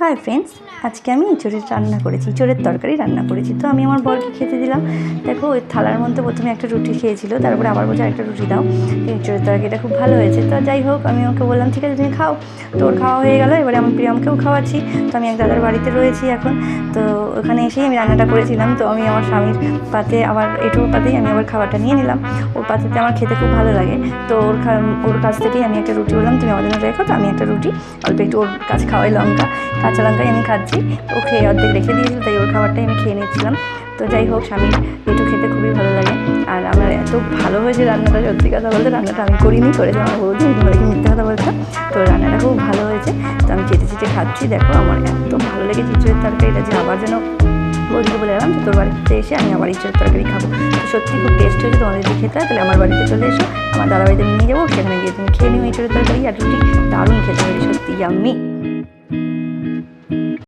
Hi friends আজকে আমি ইঁচড়ের রান্না করেছি ইঁচড়ের তরকারি রান্না করেছি। তো আমি আমার বরকে খেতে দিলাম। দেখো, ওই থালার মধ্যে প্রথমে একটা রুটি খেয়েছিল, তারপরে আবার বলছে একটা রুটি দাও। ইঁচড়ের তরকারিটা খুব ভালো হয়েছে। তো যাই হোক, আমি ওকে বললাম, ঠিক আছে, তুমি খাও। তো ওর খাওয়া হয়ে গেলো। এবারে আমার প্রিয়মকেও খাওয়াচ্ছি। তো আমি এক দাদার বাড়িতে রয়েছি এখন। তো ওখানে এসেই আমি রান্নাটা করেছিলাম। তো আমি আমার স্বামীর পাতে আবার এটুকু পাতেই আমি আবার খাবারটা নিয়ে নিলাম। ওর পাতেতে আমার খেতে খুব ভালো লাগে। তো ওর ওর কাছ থেকেই আমি একটা রুটি বললাম, তুমি জন্য রেখো তো আমি একটা রুটি, অল্প একটু ওর কাছে খাওয়াই লঙ্কা। কাঁচা লঙ্কাই আমি খাচ্ছি। ও খেয়ে অর্ধেক রেখে দিয়েছিল, তাই ওর খাবারটাই আমি খেয়ে নিচ্ছিলাম। তো যাই হোক, স্বামীর একটু খেতে খুবই ভালো লাগে। আর আমার এত ভালো হয়েছে রান্নাটা, সত্যি কথা বলতে রান্নাটা আমি করিনি, করেছি আমার বৌদি বলে মিথ্যে কথা বলছো তো রান্নাটা খুব ভালো হয়েছে। তো আমি চেটে চেটে খাচ্ছি, দেখো আমার এত ভালো লেগেছে ইঁচড়ের তরকারিটা যে আবার যেন বৌদিকে বলে এলাম যে তোর বাড়িতে এসে আমি আমার ইঁচড়ের তরকারি খাব। সত্যি খুব টেস্ট হয়েছে তোমাদের যদি খেতে হয় তাহলে আমার বাড়িতে চলে এসো। আমার দাদা বাড়িতে নিয়ে যাব, সেখানে গিয়ে তুমি খেয়ে নিও ইঁচড়ের তরকারি। আর রুটি দারুণ খেতে হয়েছে, সত্যি আমি